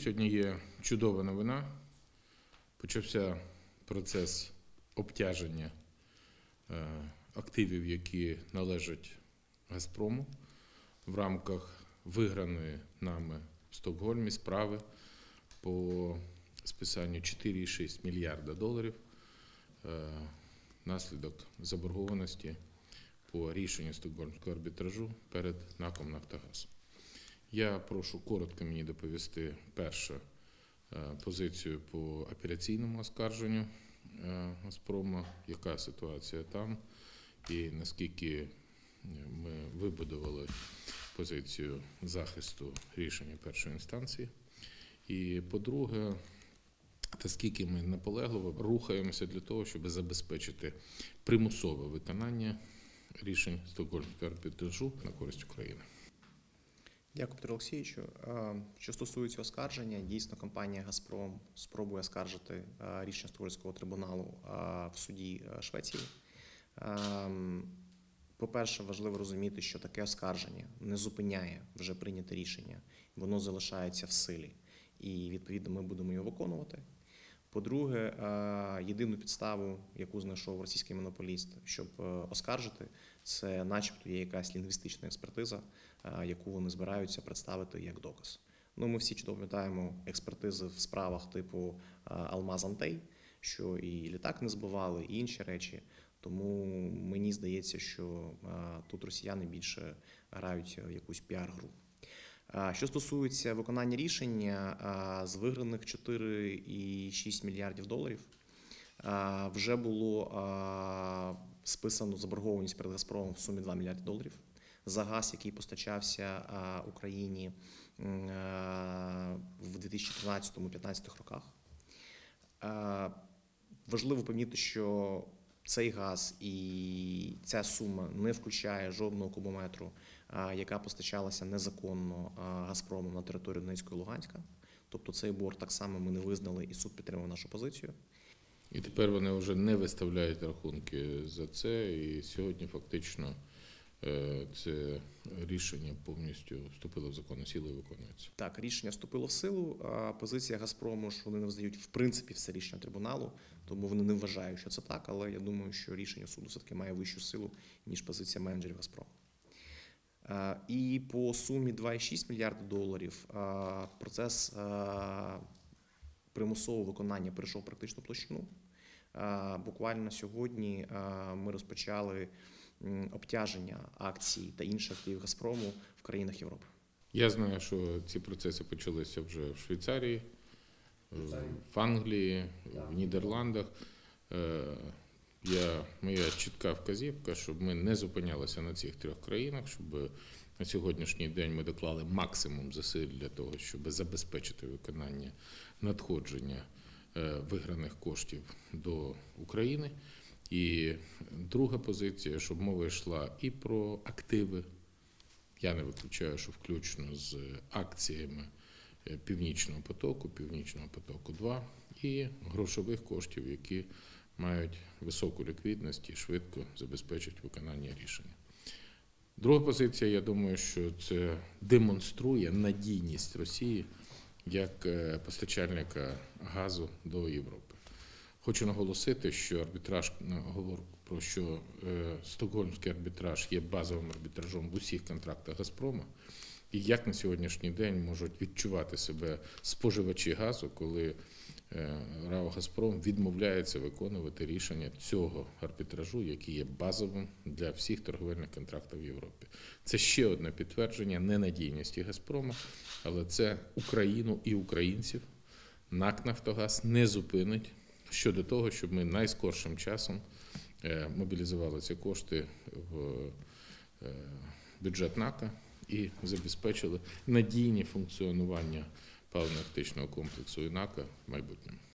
Сьогодні є чудова новина. Почався процес обтяження е, активів, які належать Газпрому в рамках виграної нами в Стокгольмі справи по списанню 4,6 мільярда доларів е, наслідок заборгованості по рішенню Стокгольмського арбітражу перед НАКом Нафтогаз. Я прошу коротко мені доповісти перше е, позицію по апеляційному оскарженню е, Газпрома, яка ситуація там, і наскільки е, ми вибудували позицію захисту рішення першої інстанції. І по-друге, наскільки ми наполегливо рухаємося для того, щоб забезпечити примусове виконання рішень Стокгольмського арбітражу на користь України. Дякую, Петро Олексійовичу. Е, Що стосується оскарження, дійсно компанія Газпром спробує оскаржити е, рішення Стокгольмського трибуналу е, в суді Швеції. Ем, По-перше, важливо розуміти, що таке оскарження не зупиняє вже прийняте рішення, воно залишається в силі, і відповідно ми будемо його виконувати. По-друге, е, єдину підставу, яку знайшов російський монополіст, щоб е, оскаржити, це, начебто, є якась лінгвістична експертиза, е, яку вони збираються представити як доказ. Ну, ми всі чудово пам'ятаємо експертизи в справах типу Алмаз Антей, що і літак не збивали, і інші речі. Тому мені здається, що тут росіяни більше грають в якусь піар-гру. Що стосується виконання рішення з виграних 4,6 мільярдів доларів, вже було списано заборгованість перед Газпромом в сумі 2 мільярди доларів за газ, який постачався Україні в 2013-2015 роках. Важливо помітити, що цей газ і ця сума не включає жодного кубометру, яка постачалася незаконно Газпромом на територію Донецької Луганська. Тобто цей борг так само ми не визнали, і суд підтримав нашу позицію. І тепер вони вже не виставляють рахунки за це. І сьогодні фактично це рішення повністю вступило в законну силу і виконується. Так, рішення вступило в силу. а Позиція Газпрому, що вони не визнають в принципі все рішення трибуналу, тому вони не вважають, що це так. Але я думаю, що рішення суду все-таки має вищу силу, ніж позиція менеджерів Газпрому. І по сумі 2,6 мільярда доларів процес примусового виконання перейшов практично площину. А, Буквально сьогодні ми розпочали обтяження акцій та інших активів Газпрому в країнах Європи. Я знаю, що ці процеси почалися вже в Швейцарії, в Англії, в Нідерландах. Е, Я, моя чітка вказівка, щоб ми не зупинялися на цих трьох країнах, щоб на сьогоднішній день ми доклали максимум зусиль для того, щоб забезпечити виконання надходження е, виграних коштів до України. І друга позиція, щоб мова йшла і про активи. Я не виключаю, що включно з акціями е, Північного потоку, Північного потоку 2 і грошових коштів, які мають високу ліквідність і швидко забезпечать виконання рішення. Друга позиція, я думаю, що це демонструє надійність Росії як е, постачальника газу до Європи. Хочу наголосити, що арбітраж говорить про що е, стокгольмський арбітраж є базовим арбітражом в усіх контрактах Газпрома. І як на сьогоднішній день можуть відчувати себе споживачі газу, коли е, РАО Газпром відмовляється виконувати рішення цього арбітражу, який є базовим для всіх торговельних контрактів в Європі. Це ще одне підтвердження ненадійності Газпрома, але це Україну і українців НАК Нафтогаз не зупинить щодо того, щоб ми найскоршим часом е, мобілізували ці кошти в е, бюджет НАКа і забезпечили надійні функціонування паливно-електричного комплексу ІНАКа в майбутньому.